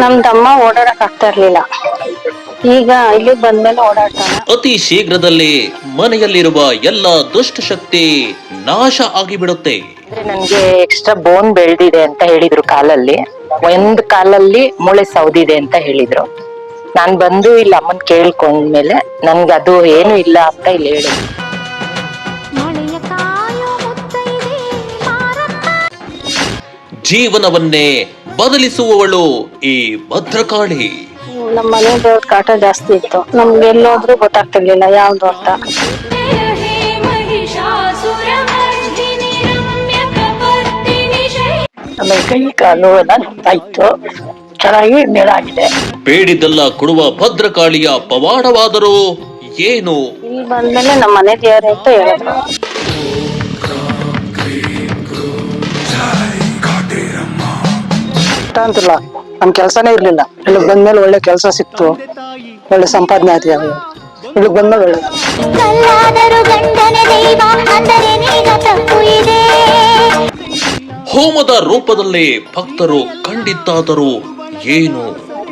ನಮ್ ತಮ್ಮ ಓಡಾಡಕ್ ಆಗ್ತಾ ಇರ್ಲಿಲ್ಲ. ಈಗ ಇಲ್ಲಿ ಬಂದ್ಮೇಲೆ ಓಡಾಡ್ತಾನೆ. ಅತಿ ಶೀಘ್ರದಲ್ಲಿ ಮನೆಯಲ್ಲಿರುವ ಎಲ್ಲ ದುಷ್ಟಶಕ್ತಿ ನಾಶ ಆಗಿಬಿಡುತ್ತೆ. ನನ್ಗೆ ಎಕ್ಸ್ಟ್ರಾ ಬೋನ್ ಬೆಳ್ದಿದೆ ಅಂತ ಹೇಳಿದ್ರು ಕಾಲಲ್ಲಿ. ಒಂದ್ ಕಾಲಲ್ಲಿ ಮೂಳೆ ಸೌದಿದೆ ಅಂತ ಹೇಳಿದ್ರು. ನಾನ್ ಬಂದು ಇಲ್ಲಿ ಅಮ್ಮನ್ ಕೇಳ್ಕೊಂಡ್ಮೇಲೆ ನನ್ಗೆ ಅದು ಏನು ಇಲ್ಲ ಅಂತ ಇಲ್ಲಿ ಹೇಳಿದ್ರು. ಮಳೆಯ ಕಾಯೋ ಮುತ್ತೈದೆ ಮಾರಮ್ಮ. ಜೀವನವನ್ನೇ ಬದಲಿಸುವವಳು ಈ ಭದ್ರಕಾಳಿ. ನಮ್ಮ ಮನೆ ದೇವ್ರ ಕಾಟ ಜಾಸ್ತಿ ಇತ್ತು. ನಮ್ಗೆ ಎಲ್ಲೋದ್ರೂ ಗೊತ್ತಾಗ್ತಿರ್ಲಿಲ್ಲ ಯಾವ್ದು ಅಂತ. ಆಮೇಲೆ ಕೈ ಕಾಲು ಎಲ್ಲ ನೋಡ್ತಾ ಇತ್ತು ಚೆನ್ನಾಗಿ ಮೇಲಾಗಿದೆ ಬೇಡಿದ್ದೆಲ್ಲ ಕೊಡುವ ಭದ್ರಕಾಳಿಯ ಪವಾಡವಾದರೂ ಏನು? ಇಲ್ಲಿ ಬಂದ್ಮೇಲೆ ನಮ್ಮ ಮನೆ ದೇವ್ರೆ ಅಂತ ಹೇಳಿದ್ರು. ಇಷ್ಟ ಅಂತಿಲ್ಲ. ನಮ್ ಕೆಲ್ಸನೇ ಇರ್ಲಿಲ್ಲ. ಇಲ್ಲಿಗೆ ಬಂದ್ಮೇಲೆ ಒಳ್ಳೆ ಕೆಲಸ ಸಿಕ್ತು. ಒಳ್ಳೆ ಸಂಪಾದನೆ ಆಯ್ತು ಇಲ್ಲಿಗೆ ಬಂದ್ಮೇಲೆ ಒಳ್ಳೆ. ಹೋಮದ ರೂಪದಲ್ಲಿ ಭಕ್ತರು ಖಂಡಿತಾದರೂ ಏನು?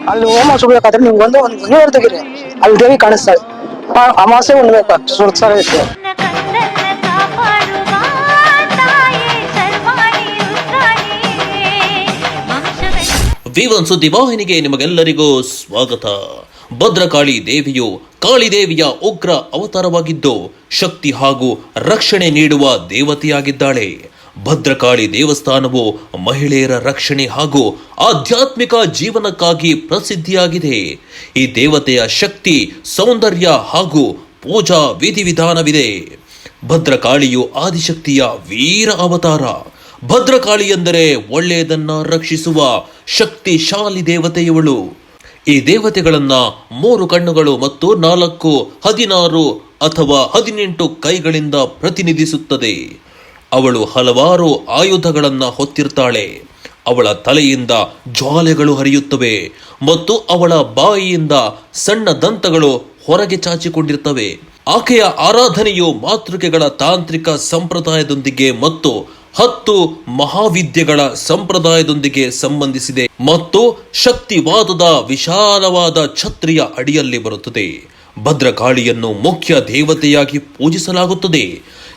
ಅಲ್ಲಿ ಹೋಮ ಸುಡ್ಬೇಕಾದ್ರೆ ನಿಮ್ಗೆ ಒಂದೇ ಒಂದು ನೀರು ತೆಗೀರಿ ಅಲ್ಲಿ ದೇವಿ ಕಾಣಿಸ್ತಾಳೆ. ಆ- ಅಮಾಸೆ ಉಣ್ಬೇಕು ಸುಡ್ತಾರೆ ಇತ್ತು ವಂಶದ ಸುದ್ದಿ ನಿಮಗೆಲ್ಲರಿಗೂ ಸ್ವಾಗತ. ಭದ್ರಕಾಳಿ ದೇವಿಯು ಕಾಳಿದೇವಿಯ ಉಗ್ರ ಅವತಾರವಾಗಿದ್ದು, ಶಕ್ತಿ ಹಾಗೂ ರಕ್ಷಣೆ ನೀಡುವ ದೇವತೆಯಾಗಿದ್ದಾಳೆ. ಭದ್ರಕಾಳಿ ದೇವಸ್ಥಾನವು ಮಹಿಳೆಯರ ರಕ್ಷಣೆ ಹಾಗೂ ಆಧ್ಯಾತ್ಮಿಕ ಜೀವನಕ್ಕಾಗಿ ಪ್ರಸಿದ್ಧಿಯಾಗಿದೆ. ಈ ದೇವತೆಯ ಶಕ್ತಿ, ಸೌಂದರ್ಯ ಹಾಗೂ ಪೂಜಾ ವಿಧಿವಿಧಾನವಿದೆ. ಭದ್ರಕಾಳಿಯು ಆದಿಶಕ್ತಿಯ ವೀರ ಅವತಾರ. ಭದ್ರಕಾಳಿ ಎಂದರೆ ಒಳ್ಳೆಯದನ್ನ ರಕ್ಷಿಸುವ ಶಕ್ತಿಶಾಲಿ ದೇವತೆಯವಳು. ಈ ದೇವತೆಗಳನ್ನ ಮೂರು ಕಣ್ಣುಗಳು ಮತ್ತು ನಾಲ್ಕು ಹದಿನಾರು ಅಥವಾ ಹದಿನೆಂಟು ಕೈಗಳಿಂದ ಪ್ರತಿನಿಧಿಸುತ್ತದೆ. ಅವಳು ಹಲವಾರು ಆಯುಧಗಳನ್ನು ಹೊತ್ತಿರ್ತಾಳೆ. ಅವಳ ತಲೆಯಿಂದ ಜ್ವಾಲೆಗಳು ಹರಿಯುತ್ತವೆ ಮತ್ತು ಅವಳ ಬಾಯಿಯಿಂದ ಸಣ್ಣ ದಂತಗಳು ಹೊರಗೆ ಚಾಚಿಕೊಂಡಿರ್ತವೆ. ಆಕೆಯ ಆರಾಧನೆಯು ಮಾತೃಕೆಗಳ ತಾಂತ್ರಿಕ ಸಂಪ್ರದಾಯದೊಂದಿಗೆ ಮತ್ತು ಹತ್ತು ಮಹಾವಿದ್ಯೆಗಳ ಸಂಪ್ರದಾಯದೊಂದಿಗೆ ಸಂಬಂಧಿಸಿದೆ ಮತ್ತು ಶಕ್ತಿವಾದದ ವಿಶಾಲವಾದ ಛತ್ರಿಯ ಅಡಿಯಲ್ಲಿ ಬರುತ್ತದೆ. ಭದ್ರಕಾಳಿಯನ್ನು ಮುಖ್ಯ ದೇವತೆಯಾಗಿ ಪೂಜಿಸಲಾಗುತ್ತದೆ.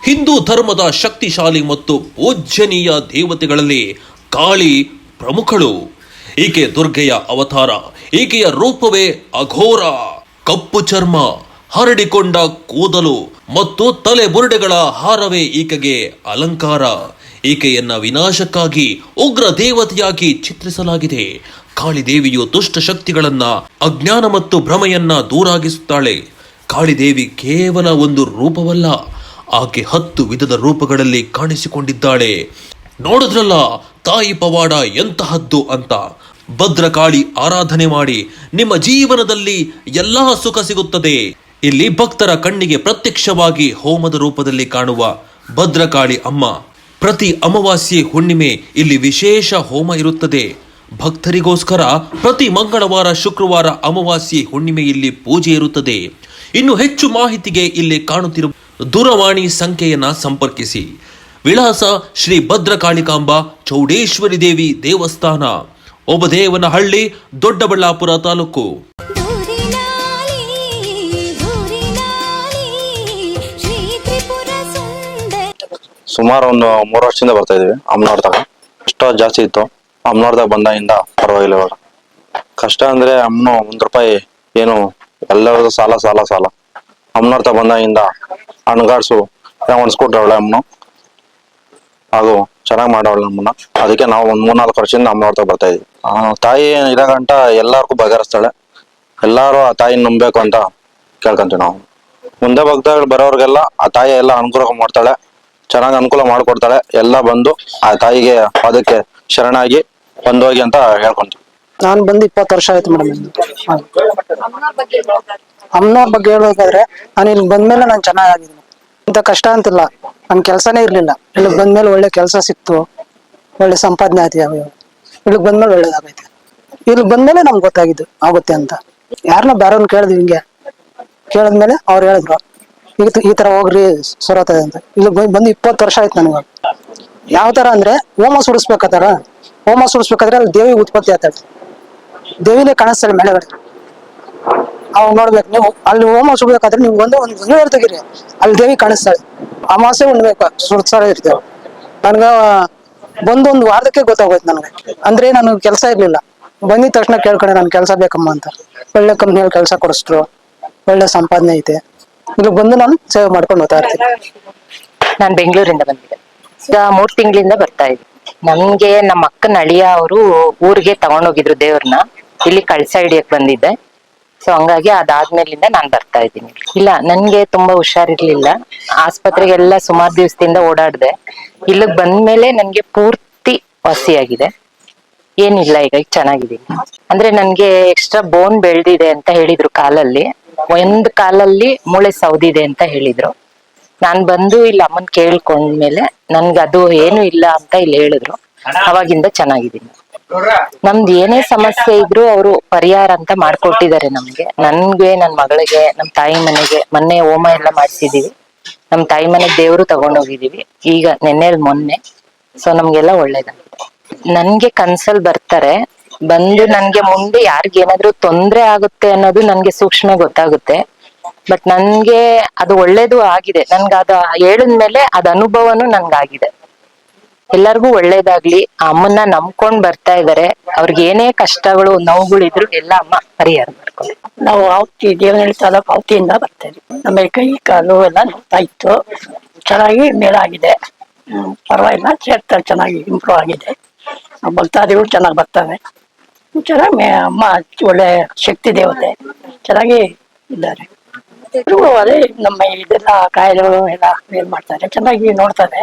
ಹಿಂದೂ ಧರ್ಮದ ಶಕ್ತಿಶಾಲಿ ಮತ್ತು ಪೂಜ್ಯನೀಯ ದೇವತೆಗಳಲ್ಲಿ ಕಾಳಿ ಪ್ರಮುಖಳು. ಈಕೆ ದುರ್ಗೆಯ ಅವತಾರ, ಈಕೆಯ ರೂಪವೇ ಅಘೋರ, ಕಪ್ಪು ಚರ್ಮ ಹರಡಿಕೊಂಡ ಕೂದಲು ಮತ್ತು ತಲೆ ಬುರುಡೆಗಳ ಹಾರವೇ ಈಕೆಗೆ ಅಲಂಕಾರ. ಈಕೆಯನ್ನ ವಿನಾಶಕ್ಕಾಗಿ ಉಗ್ರ ದೇವತೆಯಾಗಿ ಚಿತ್ರಿಸಲಾಗಿದೆ. ಕಾಳಿದೇವಿಯು ದುಷ್ಟ ಶಕ್ತಿಗಳನ್ನ, ಅಜ್ಞಾನ ಮತ್ತು ಭ್ರಮೆಯನ್ನ ದೂರಾಗಿಸುತ್ತಾಳೆ. ಕಾಳಿದೇವಿ ಕೇವಲ ಒಂದು ರೂಪವಲ್ಲ, ಆಕೆ ಹತ್ತು ವಿಧದ ರೂಪಗಳಲ್ಲಿ ಕಾಣಿಸಿಕೊಂಡಿದ್ದಾಳೆ. ನೋಡಿದ್ರಲ್ಲ, ತಾಯಿ ಪವಾಡ ಎಂತಹದ್ದು ಅಂತ. ಭದ್ರಕಾಳಿ ಆರಾಧನೆ ಮಾಡಿ ನಿಮ್ಮ ಜೀವನದಲ್ಲಿ ಎಲ್ಲಾ ಸುಖ ಸಿಗುತ್ತದೆ. ಇಲ್ಲಿ ಭಕ್ತರ ಕಣ್ಣಿಗೆ ಪ್ರತ್ಯಕ್ಷವಾಗಿ ಹೋಮದ ರೂಪದಲ್ಲಿ ಕಾಣುವ ಭದ್ರಕಾಳಿ ಅಮ್ಮ. ಪ್ರತಿ ಅಮಾವಾಸ್ಯೆ ಹುಣ್ಣಿಮೆ ಇಲ್ಲಿ ವಿಶೇಷ ಹೋಮ ಇರುತ್ತದೆ. ಭಕ್ತರಿಗೋಸ್ಕರ ಪ್ರತಿ ಮಂಗಳವಾರ, ಶುಕ್ರವಾರ ಅಮಾವಾಸ್ಯೆ ಹುಣ್ಣಿಮೆ ಇಲ್ಲಿ ಪೂಜೆ ಇರುತ್ತದೆ. ಇನ್ನು ಹೆಚ್ಚು ಮಾಹಿತಿಗೆ ಇಲ್ಲಿ ಕಾಣುತ್ತಿರುವ ದೂರವಾಣಿ ಸಂಖ್ಯೆಯನ್ನು ಸಂಪರ್ಕಿಸಿ. ವಿಳಾಸ ಶ್ರೀ ಭದ್ರಕಾಳಿಕಾಂಬ, ಚೌಡೇಶ್ವರಿ ದೇವಿ ದೇವಸ್ಥಾನ ಒಬದೇವನಹಳ್ಳಿ ದೊಡ್ಡಬಳ್ಳಾಪುರ ತಾಲೂಕು. ಸುಮಾರು ಒಂದು ಮೂರು ವರ್ಷದಿಂದ ಬರ್ತಾ ಇದೀವಿ ಅಮ್ನಾಡ್ದಾಗ ಕಷ್ಟ ಜಾಸ್ತಿ ಇತ್ತು. ಅಮ್ಮನವ್ರದಾಗ ಬಂದಾಗಿಂದ ಪರವಾಗಿಲ್ಲ ಇವಾಗ. ಕಷ್ಟ ಅಂದ್ರೆ ಅಮ್ಮನು ಒಂದ್ ರೂಪಾಯಿ ಏನು ಎಲ್ಲರದು ಸಾಲ ಸಾಲ ಸಾಲ. ಅಮ್ಮನವ್ರ ಬಂದಾಗಿಂದ ಅಣ್ಗಾಡ್ಸು ಅವಳೆ ಅಮ್ಮನು ಹಾಗೂ ಚೆನ್ನಾಗಿ ಮಾಡವಳೆ ನಮ್ಮನ್ನ ಅದಕ್ಕೆ ನಾವು ಒಂದ್ ಮೂರ್ನಾಲ್ಕು ವರ್ಷದಿಂದ ಅಮ್ಮನವ್ರ ಬರ್ತಾ ಇದೀವಿ. ತಾಯಿ ತಾಯಿ ಇರಗಂಟ ಎಲ್ಲಾರ್ಗೂ ಬಗೆಹರಿಸ್ತಾಳೆ. ಎಲ್ಲಾರು ಆ ತಾಯಿನ ನಂಬಬೇಕು ಅಂತ ಕೇಳ್ಕೊಂತೀವಿ ನಾವು. ಮುಂದೆ ಭಕ್ತಗಳು ಬರೋರ್ಗೆಲ್ಲ ಆ ತಾಯಿ ಎಲ್ಲ ಅನುಗ್ರಹ ಮಾಡ್ತಾಳೆ. ಚೆನ್ನಾಗಿ ಅನುಕೂಲ ಮಾಡ್ಕೊಡ್ತಾಳೆ ಎಲ್ಲ ಬಂದು ಆ ತಾಯಿಗೆ ಅದಕ್ಕೆ ಶರಣಾಗಿ ಬಂದೋಗಿ ಅಂತ ಹೇಳ್ಕೊಂತೀವಿ. ನಾನು ಬಂದು ಇಪ್ಪತ್ತು ವರ್ಷ ಆಯ್ತು ಮೇಡಮ್ ಅಮ್ಮನವ್ರ ಬಗ್ಗೆ ಹೇಳ್ಬೇಕಾದ್ರೆ ನಾನು ಇಲ್ಲಿ ಬಂದ್ಮೇಲೆ ನಾನು ಚೆನ್ನಾಗಿದ್ದೀನಿ ಇಂಥ ಕಷ್ಟ ಅಂತಿಲ್ಲ. ನನ್ನ ಕೆಲ್ಸನೇ ಇರಲಿಲ್ಲ. ಇಲ್ಲಿಗೆ ಬಂದ್ಮೇಲೆ ಒಳ್ಳೆ ಕೆಲಸ ಸಿಕ್ತು. ಒಳ್ಳೆ ಸಂಪಾದನೆ ಆಯ್ತು ಯಾವ ಇಲ್ಲಿಗೆ ಬಂದ್ಮೇಲೆ ಒಳ್ಳೇದಾಗೈತೆ. ಇಲ್ಲಿ ಬಂದ್ಮೇಲೆ ನಮ್ಗೆ ಗೊತ್ತಾಗಿದ್ದು ಆಗುತ್ತೆ ಅಂತ. ಯಾರನ್ನ ಬೇರೆಯವ್ರನ್ನ ಕೇಳಿದ್ವಿ ಹಿಂಗೆ. ಕೇಳಿದ್ಮೇಲೆ ಅವ್ರು ಹೇಳಿದ್ರು. ಈಗ ಈ ತರ ಹೋಗ್ರಿ ಸೊರತದೆ ಅಂತ. ಇಲ್ಲಿ ಬಂದು ಇಪ್ಪತ್ತು ವರ್ಷ ಆಯ್ತು ನನಗೆ. ಯಾವ ತರ ಅಂದ್ರೆ ಹೋಮ ಸುಡಿಸ್ಬೇಕಾತಾರ ಹೋಮ ಸುಡಿಸ್ಬೇಕಾದ್ರೆ ಅಲ್ಲಿ ದೇವಿ ಉತ್ಪತ್ತಿ ಆತಾಳೆ ದೇವಿನೇ ಕಾಣಿಸ್ತಾಳೆ ಮೇಲೆಗಡೆ. ಅವ್ ನೋಡ್ಬೇಕು ನೀವು. ಅಲ್ಲಿ ಹೋಮ ಸುಡ್ಬೇಕಾದ್ರೆ ನೀವು ಒಂದು ಒಂದು ತೆಗೀರಿ ಅಲ್ಲಿ ದೇವಿ ಕಾಣಿಸ್ತಾಳೆ ಅಮಾಸೆ ಉಣ್ಬೇಕು ಸುಡ್ಸಾರ ಇರ್ತೇವೆ ನನ್ಗ ಬಂದು ಒಂದು ವಾರದಕ್ಕೆ ಗೊತ್ತಾಗೋಯ್ತು ನನಗೆ. ಅಂದ್ರೆ ನನಗೆ ಕೆಲಸ ಇರ್ಲಿಲ್ಲ. ಬಂದಿದ ತಕ್ಷಣ ಕೇಳ್ಕೊಂಡೆ ನನ್ ಕೆಲಸ ಬೇಕಮ್ಮ ಅಂತ. ಒಳ್ಳೆ ಕಂಪ್ನಿಯಲ್ಲಿ ಕೆಲಸ ಕೊಡಿಸ್ರು ಒಳ್ಳೆ ಸಂಪಾದನೆ ಐತೆ. ಇಲ್ಲಿ ಬಂದು ನಾನು ಸೇವೆ ಮಾಡ್ಕೊಂಡು ಹೋಗ್ತಾ ಇರ್ತೀನಿ. ನಾನು ಬೆಂಗಳೂರಿಂದ ಬಂದಿದ್ದೆ. ಈಗ ಮೂರ್ ತಿಂಗಳಿಂದ ಬರ್ತಾ ಇದ್ದೆ ನಮ್ಗೆ ನಮ್ಮ ಅಕ್ಕನ ಅಳಿಯ ಅವರು ಊರಿಗೆ ತಗೊಂಡೋಗಿದ್ರು ದೇವ್ರನ್ನ. ಇಲ್ಲಿ ಕಳ್ಸ ಹಿಡಿಯಕ್ ಬಂದಿದ್ದೆ. ಸೊ ಹಂಗಾಗಿ ಅದಾದ್ಮೇಲಿಂದ ನಾನ್ ಬರ್ತಾ ಇದ್ದೀನಿ. ಇಲ್ಲ, ನನ್ಗೆ ತುಂಬಾ ಹುಷಾರಿರ್ಲಿಲ್ಲ. ಆಸ್ಪತ್ರೆಗೆಲ್ಲ ಸುಮಾರು ದಿವಸದಿಂದ ಓಡಾಡ್ದೆ. ಇಲ್ಲಿಗ್ ಬಂದ್ಮೇಲೆ ನನ್ಗೆ ಪೂರ್ತಿ ವಾಸಿಯಾಗಿದೆ. ಏನಿಲ್ಲ, ಈಗ ಈಗ ಚೆನ್ನಾಗಿದ್ದೀನಿ. ಅಂದ್ರೆ ನನ್ಗೆ ಎಕ್ಸ್ಟ್ರಾ ಬೋನ್ ಬೆಳ್ದಿದೆ ಅಂತ ಹೇಳಿದ್ರು ಕಾಲಲ್ಲಿ. ಒಂದ್ ಕಾಲಲ್ಲಿ ಮೂಳೆ ಸೌದಿದೆ ಅಂತ ಹೇಳಿದ್ರು. ನಾನ್ ಬಂದು ಇಲ್ಲಿ ಅಮ್ಮನ್ ಕೇಳ್ಕೊಂಡ್ಮೇಲೆ ನನ್ಗೆ ಅದು ಏನು ಇಲ್ಲ ಅಂತ ಇಲ್ಲಿ ಹೇಳಿದ್ರು. ಅವಾಗಿಂದ ಚೆನ್ನಾಗಿದ್ದೀನಿ. ನಮ್ದು ಏನೇ ಸಮಸ್ಯೆ ಇದ್ರು ಅವರು ಪರಿಹಾರ ಅಂತ ಮಾಡ್ಕೊಟ್ಟಿದ್ದಾರೆ ನಮ್ಗೆ. ನನ್ಗೆ, ನನ್ ಮಗಳಿಗೆ, ನಮ್ ತಾಯಿ ಮನೆಗೆ ಮೊನ್ನೆ ಹೋಮ ಎಲ್ಲ ಮಾಡ್ಸಿದೀವಿ. ನಮ್ ತಾಯಿ ಮನೆ ದೇವ್ರು ತಗೊಂಡೋಗಿದೀವಿ. ಈಗ ನೆನ್ನೆ ಮೊನ್ನೆ. ಸೊ ನಮ್ಗೆಲ್ಲ ಒಳ್ಳೇದಾಗಿದೆ ನನ್ಗೆ ಕನ್ಸಲ್ ಬರ್ತಾರೆ. ಬಂದು ನನ್ಗೆ ಮುಂದೆ ಯಾರಿಗೆ ಏನಾದ್ರು ತೊಂದ್ರೆ ಆಗುತ್ತೆ ಅನ್ನೋದು ನನ್ಗೆ ಸೂಕ್ಷ್ಮ ಗೊತ್ತಾಗುತ್ತೆ. ಬಟ್ ನನ್ಗೆ ಅದು ಒಳ್ಳೇದು ಆಗಿದೆ. ನನ್ಗೆ ಅದು ಹೇಳಿದ್ಮೇಲೆ ಅದ್ ಅನುಭವನು ನನ್ಗಾಗಿದೆ ಎಲ್ಲರಿಗೂ ಒಳ್ಳೇದಾಗ್ಲಿ. ಆ ಅಮ್ಮನ್ನ ನಂಬ್ಕೊಂಡ್ ಬರ್ತಾ ಇದಾರೆ. ಅವ್ರಿಗೆ ಏನೇ ಕಷ್ಟಗಳು, ನೋವುಗಳಿದ್ರು ಎಲ್ಲ ಅಮ್ಮ ಪರಿಹಾರ ಮಾಡ್ಕೊಂಡು ನಾವು ದೇವನಹಳ್ಳಿ ತಾಲೂಕು ಆವತಿಯಿಂದ ಬರ್ತಾ ಇದ್ವಿ. ನಮಗೆ ಕೈ, ಕಾಲು ಎಲ್ಲ ನೋಡ್ತಾ ಇತ್ತು. ಚೆನ್ನಾಗಿ ಮೇಲಾಗಿದೆ ಪರವಾಗಿಲ್ಲ. ಸೇರ್ತಾರೆ ಚೆನ್ನಾಗಿ ಇಂಪ್ರೂವ್ ಆಗಿದೆ. ಭಕ್ತಾದಿಗಳು ಚೆನ್ನಾಗಿ ಬರ್ತಾರೆ. ಚೆನ್ನಾಗಿ ಅಮ್ಮ ಒಳ್ಳೆ ಶಕ್ತಿ ದೇವತೆ. ಚೆನ್ನಾಗಿ ಇದ್ದಾರೆ. ಅದೇ ನಮ್ಮ ಇದೆಲ್ಲ ಕಾಯಿಲೆಗಳು ಎಲ್ಲ ಏನ್ ಮಾಡ್ತಾರೆ. ಚೆನ್ನಾಗಿ ನೋಡ್ತಾರೆ.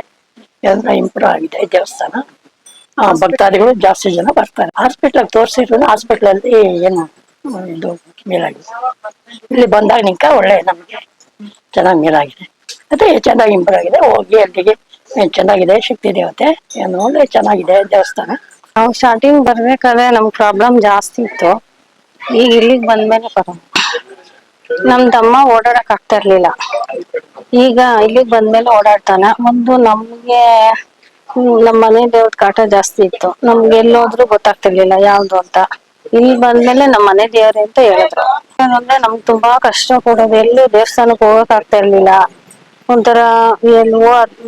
ಎಲ್ಲ ಇಂಪ್ರೂವ್ ಆಗಿದೆ ದೇವಸ್ಥಾನ. ಭಕ್ತಾದಿಗಳು ಜಾಸ್ತಿ ಜನ ಬರ್ತಾರೆ. ಹಾಸ್ಪಿಟ್ಲ್ ತೋರಿಸಿದ್ರು ಹಾಸ್ಪಿಟ್ಲ್ ಅಲ್ಲಿ ಏನು, ಇದು ಮೇಲಾಗಿದೆ. ಇಲ್ಲಿ ಬಂದಾಗ ನಿಂಕ ಒಳ್ಳೆ ನಮ್ಗೆ ಚೆನ್ನಾಗಿ ಮೇಲಾಗಿದೆ. ಅದೇ ಚೆನ್ನಾಗಿ ಇಂಪ್ರೂವ್ ಆಗಿದೆ. ಹೋಗಿ ಅಲ್ಲಿಗೆ ಚೆನ್ನಾಗಿದೆ, ಶಕ್ತಿ ದೇವತೆ, ಏನು ಒಳ್ಳೆ ಚೆನ್ನಾಗಿದೆ ದೇವಸ್ಥಾನ. ನಾವು ಸ್ಟಾರ್ಟಿಂಗ್ ಬರ್ಬೇಕಾದ್ರೆ ನಮ್ ಪ್ರಾಬ್ಲಮ್ ಜಾಸ್ತಿ ಇತ್ತು. ಈಗ ಇಲ್ಲಿಗ್ ಬಂದ್ಮೇಲೆ ಪರ ನಮ್ ತಮ್ಮ ಓಡಾಡಕ್ ಆಗ್ತಾ ಇರ್ಲಿಲ್ಲ. ಈಗ ಇಲ್ಲಿಗ್ ಬಂದ್ಮೇಲೆ ಓಡಾಡ್ತಾನೆ. ಒಂದು ನಮ್ಗೆ ನಮ್ಮ ಮನೆ ದೇವ್ರ ಕಾಟ ಜಾಸ್ತಿ ಇತ್ತು. ನಮ್ಗೆ ಎಲ್ಲೋದ್ರು ಗೊತ್ತಾಗ್ತಿರ್ಲಿಲ್ಲ ಯಾವ್ದು ಅಂತ. ಇಲ್ಲಿ ಬಂದ್ಮೇಲೆ ನಮ್ಮ ಮನೆ ದೇವ್ರೆ ಅಂತ ಹೇಳಿದ್ರು. ಏನಂದ್ರೆ ನಮ್ಗೆ ತುಂಬಾ ಕಷ್ಟ ಕೊಡೋದು ಎಲ್ಲೂ ದೇವಸ್ಥಾನಕ್ಕೆ ಹೋಗಕ್ ಆಗ್ತಾ ಇರ್ಲಿಲ್ಲ. ಒಂಥರ ಎಲ್ಲಿ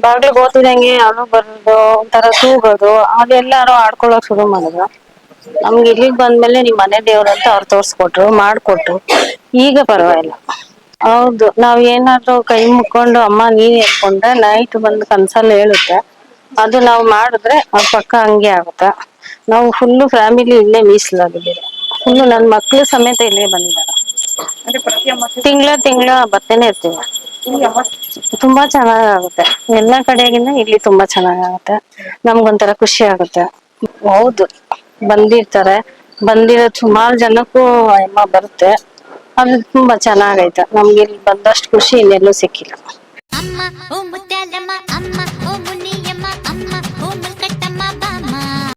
ಬಾಗ್ಲಿಗೆ ಓದ್ತಿದಂಗೆ ಯಾರು ಬರೋದು ಒಂಥರ ತೂಗೋದು ಅದೆಲ್ಲಾರು ಆಡ್ಕೊಳಕ್ ಶುರು ಮಾಡಿದ್ರು. ನಮ್ಗೆ ಇಲ್ಲಿಗೆ ಬಂದ್ಮೇಲೆ ನಿಮ್ ಮನೆ ದೇವ್ರು ಅಂತ ಅವ್ರು ತೋರ್ಸ್ಕೊಟ್ರು ಮಾಡ್ಕೊಟ್ರು. ಈಗ ಪರವಾಗಿಲ್ಲ. ಹೌದು ನಾವ್ ಏನಾದ್ರು ಕೈ ಮುಕ್ಕೊಂಡು ಅಮ್ಮ ನೀನ್ ಹೇಳ್ಕೊಂಡ್ರೆ ನೈಟ್ ಬಂದು ಕನ್ಸಲ್ಲಿ ಹೇಳುತ್ತೆ. ಅದು ನಾವು ಮಾಡಿದ್ರೆ ಅವ್ರ ಪಕ್ಕ ಹಂಗೆ ಆಗುತ್ತೆ. ನಾವು ಫುಲ್ಲು ಫ್ಯಾಮಿಲಿ ಇಲ್ಲೇ ಮೀಸಲಾಗಿದ್ದೀರಿ ಫುಲ್ಲು ನನ್ನ ಮಕ್ಳು ಸಮೇತ ಇಲ್ಲೇ ಬಂದಿದ್ದಾರೆ. ತಿಂಗಳ ತಿಂಗಳ ಬರ್ತೇನೆ ಇರ್ತೀವಿ. ತುಂಬಾ ಚೆನ್ನಾಗಾಗುತ್ತೆ. ಎಲ್ಲ ಕಡೆಗಿಂತ ಇಲ್ಲಿ ತುಂಬಾ ಚೆನ್ನಾಗಾಗುತ್ತೆ. ನಮ್ಗೊಂಥರ ಖುಷಿ ಆಗುತ್ತೆ. ಹೌದು. ಬಂದಿರ್ತಾರೆ. ಬಂದಿರೋ ಸುಮಾರು ಜನಕ್ಕೂ ಅಮ್ಮ ಬರುತ್ತೆ. ಅದು ತುಂಬಾ ಚೆನ್ನಾಗೈತೆ. ನಮ್ಗೆ ಇಲ್ಲಿ ಬಂದಷ್ಟು ಖುಷಿ ಇನ್ನೆಲ್ಲೂ ಸಿಕ್ಕಿಲ್ಲ. ಅಮ್ಮ, ಓ ಅಮ್ಮ, ಓ